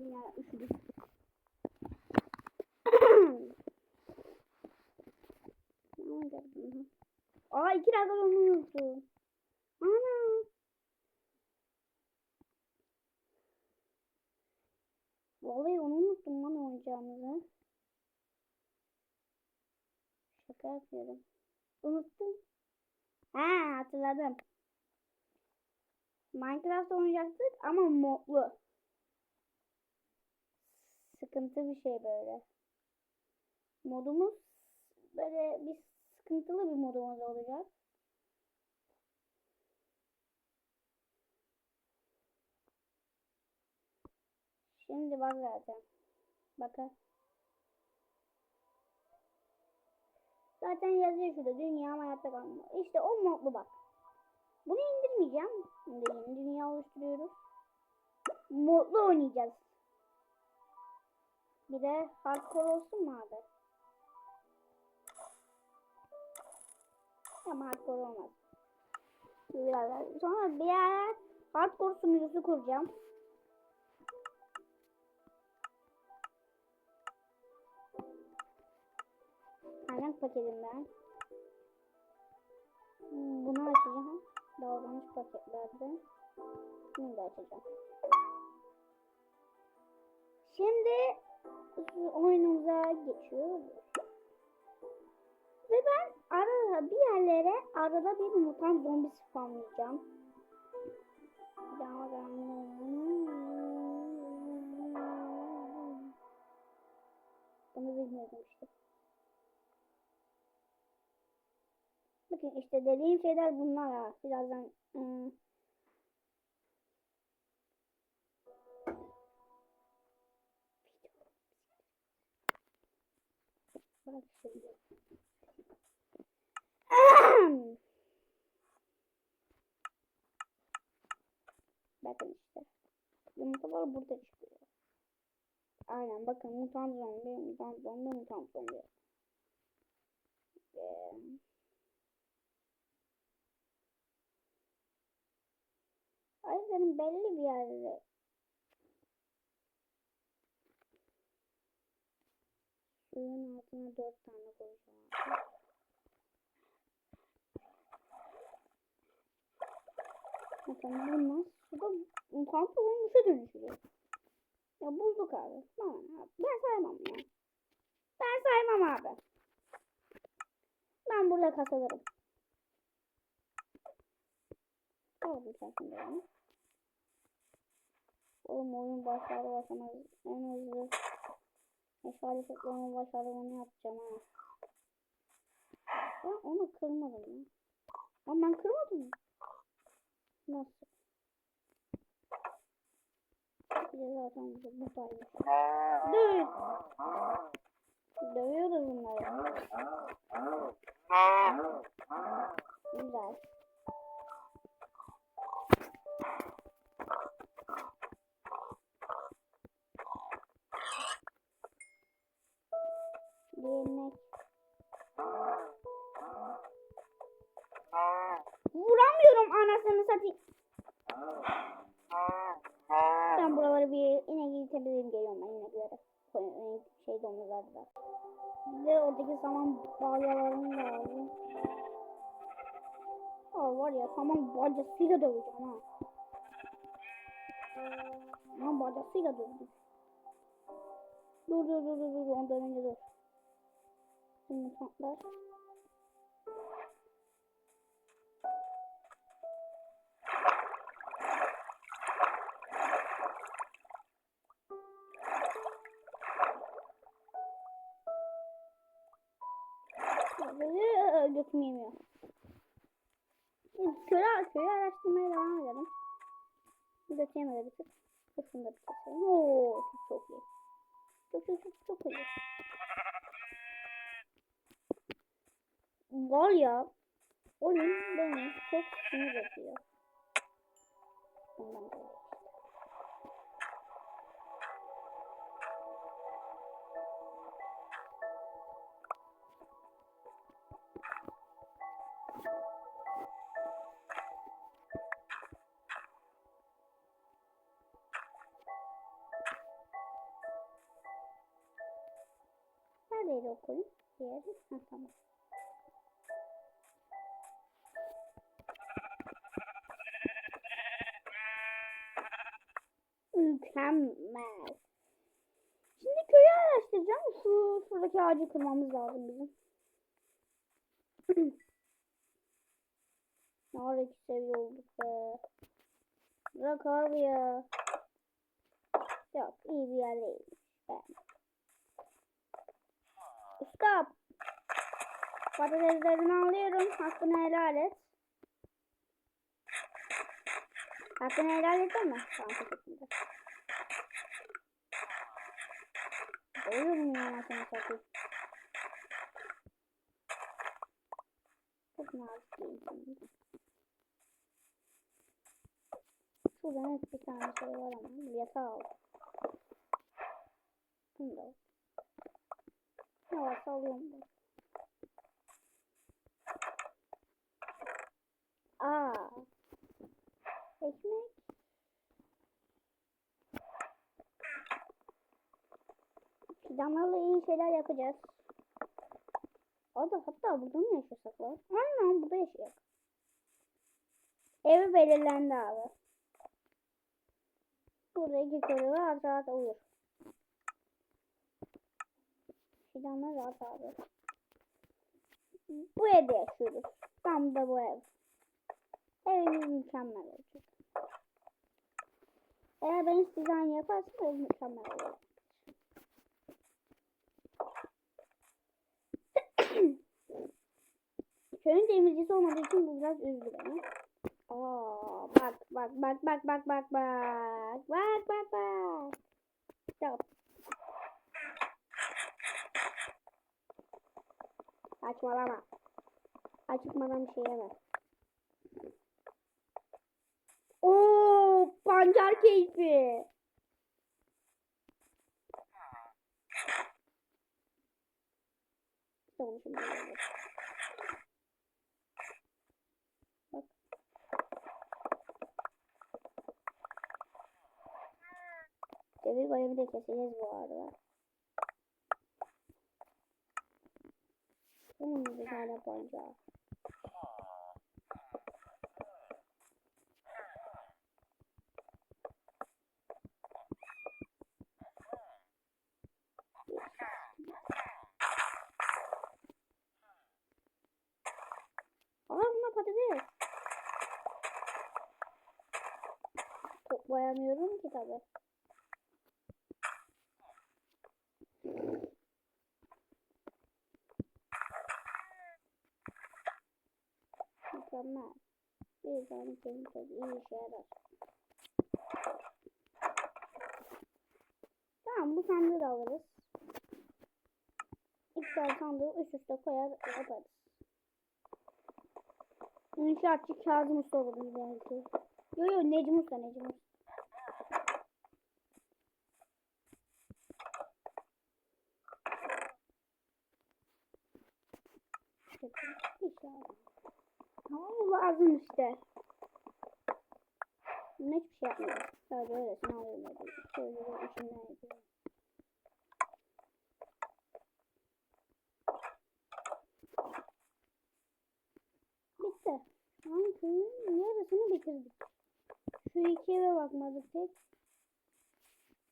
Ya üşüdüm. Aa iki dakika onu unuttum. Ana. Vallahi onu unuttum lan oynayacağımızı. Şaka yapıyorum. Unuttum. Ha hatırladım. Minecraft oynayacaktık ama modlu. Sıkıntı bir şey böyle. Modumuz böyle bir sıkıntılı bir modumuz olacak. Şimdi bak zaten. Bakın. Zaten yazıyor şurada dünya hayatta kalma. İşte o modlu bak. Bunu indirmeyeceğim. Şimdi yeni dünya oluşturuyoruz. Modlu oynayacağız. Bir de hardcore olsun mu abi? Ama hardcore olmaz. Biraz sonra bir ara hardcore sunucusu kuracağım. Kaynak paketimden. Bunu açacağım. Davranış paketlerden. Bunu da açacağım. Şimdi oyunumuza geçiyoruz. Ve ben arada bir yerlere arada bir mutant zombi spamlayacağım. Bunu bilmiyordum işte. Bakın işte dediğim şeyler bunlar ha. Birazdan ıı, Bak şimdi. Bakın işte. Yumurtalar burada çıkıyor. Aynen bakın mutant zombi, mutant zombi, mutant zombi. Ee, Aynen belli bir yerde. Suyun altına dört tane koyacağım. Bakın bunlar suda mutant olmuşa dönüşüyor. Ya bulduk abi. Tamam abi. Ben saymam ya. Ben saymam abi. Ben burada kasılırım. Aldım şimdi onu. Oğlum oyun başlar başlamaz en hızlı meşale toplama başarımını yapacağım ha. Ben onu kırmadım ya. Ama ben kırmadım. Nasıl? Bir de zaten bize buradaymış. Dur. Dövüyoruz bunları. Buraları bir inek temizleyeyim geliyorum ben ineklere. Koyun- Şey domuzları da. Bir de oradaki saman balyalarını da aldım. Aa var ya saman bacasıyla döveceğim ha. Saman bacasıyla dövdüm. Dur dur dur dur dur ondan önce dur. Şimdi patlar. Köyü araştırmaya devam edelim. Götü yemedi bir tık. Kısmını da bir keselim. Oo, çok iyi. Çok çok çok çok iyi. Var ya oyun beni çok sinir ediyor. Koyayım? Diğeri. Tamam. Mükemmel. Şimdi köyü araştıracağım. Şu şuradaki ağacı kırmamız lazım bizim. ne ara iki seviye olduk be. Bırak abi ya. Yok iyi bir yer değil. Ben. Stop. Patateslerini alıyorum. Hakkını helal et. Hakkını helal et ama. Tamam teşekkürler. Doyurum ya seni satayım. Çok nazik insanım. Şurada net bir tane şey var ama yatağı al. Bunu da al. Ne varsa alıyorum ben. Aa. Ekmek. Fidanlarla iyi şeyler yapacağız. Hatta, hatta burada mı yaşasak var? Aynen burada yaşayak. Evi belirlendi abi. Burada iki kere rahat rahat uyur. Fidanlar rahat abi. Bu evde yaşıyoruz. Tam da bu ev. Evimiz mükemmel olacak. Eğer ben hiç dizayn yaparsam ev mükemmel olur. Köyün temizliği olmadığı için bu biraz üzdü beni. Aa, bak bak bak bak bak bak bak bak bak bak. Stop. Saçmalama. Acıkmadan bir şey yeme. Oo, pancar keyfi. Onu şimdi. Bak. Devir golemi de keseceğiz bu arada. Bunun bir tane pancar. Aa bunlar patates. Toplayamıyorum ki tabi. Mükemmel. Bir tane kemik tadı iyi işe yarar. Tamam bu sandığı da alırız. Tane sandığı üst üste koyar yaparız. İnşaatçı Kazım Usta oluruz belki. Yo yo Necmi Usta Necmi Usta. Ama bu lazım işte. Bunun hiçbir şey yapmıyorum. Sadece öylesine alıyorum öyle. Şöyle bir içinden ediyorum. Bitti. Şu an köyün yarısını bitirdik. Şu iki eve bakmadık tek.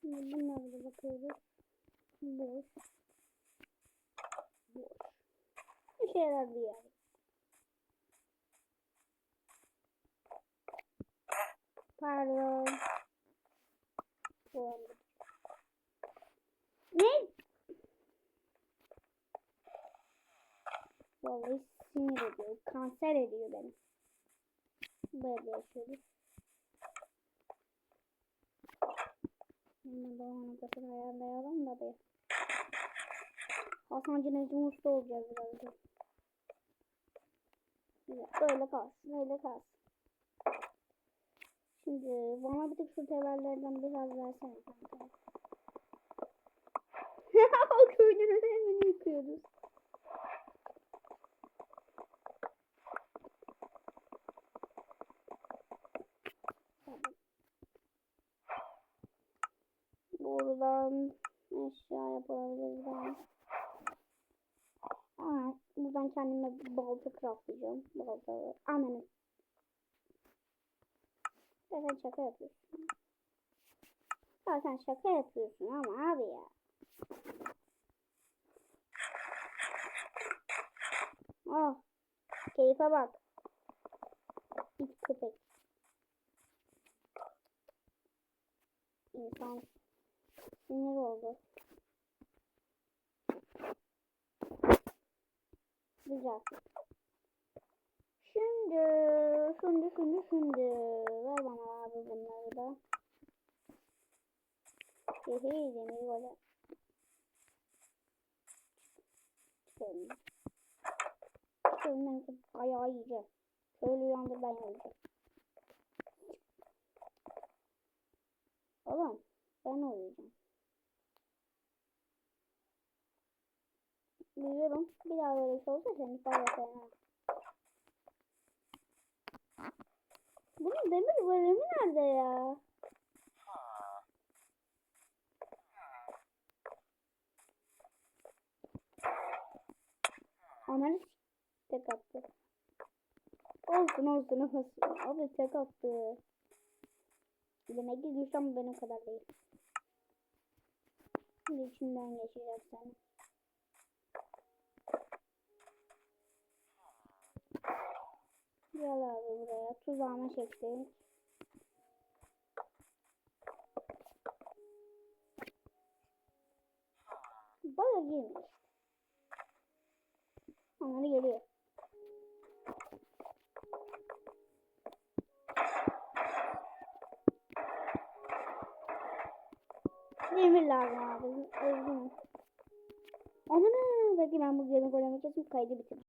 Şimdi bunlara da bakıyoruz. Boş. Boş. Bir şeyler bir yer. Pardon. Ne? Vallahi sinir ediyor. Kanser ediyor beni. Böyle yaşıyoruz. Hemen doğanın kasını ayarlayalım da bir. Hasancı Necmi Usta olacağız birazdan. Böyle kalsın, öyle kalsın. Şimdi bana bir tık şu teberlerden biraz versene kanka. o köyünü hemen yıkıyoruz. Buradan eşya yapabiliriz ben. Buradan kendime balta craftlayacağım. Balta var. Ya sen şaka yapıyorsun. Ya sen şaka yapıyorsun ama abi ya. Oh. Keyfe bak. İt köpek. İnsan sinir oldu. Güzel. Şimdi, şimdi, şimdi, şimdi. Ver bana abi bunları da. Hehe demir böyle. Çıkarım. Çıkarım ben ayağı yiyeceğim. Şöyle uyandır ben yiyeceğim. Oğlum ben uyuyacağım. Uyuyorum. Bir daha böyle bir şey olsa seni fazla Bunun demir bölümü nerede ya? Ananı s- tek attı. Olsun olsun olsun. Abi tek attı. Demek ki güçlem benim kadar değil. Şimdi içinden geçeceğim seni. Gel abi buraya. Tuzağıma çektik. Baya girmiş. Onları geliyor. Demir lazım abi. Öldüm. Ananı. Belki ben bu yerin golemi kesip kaydı bitireceğim.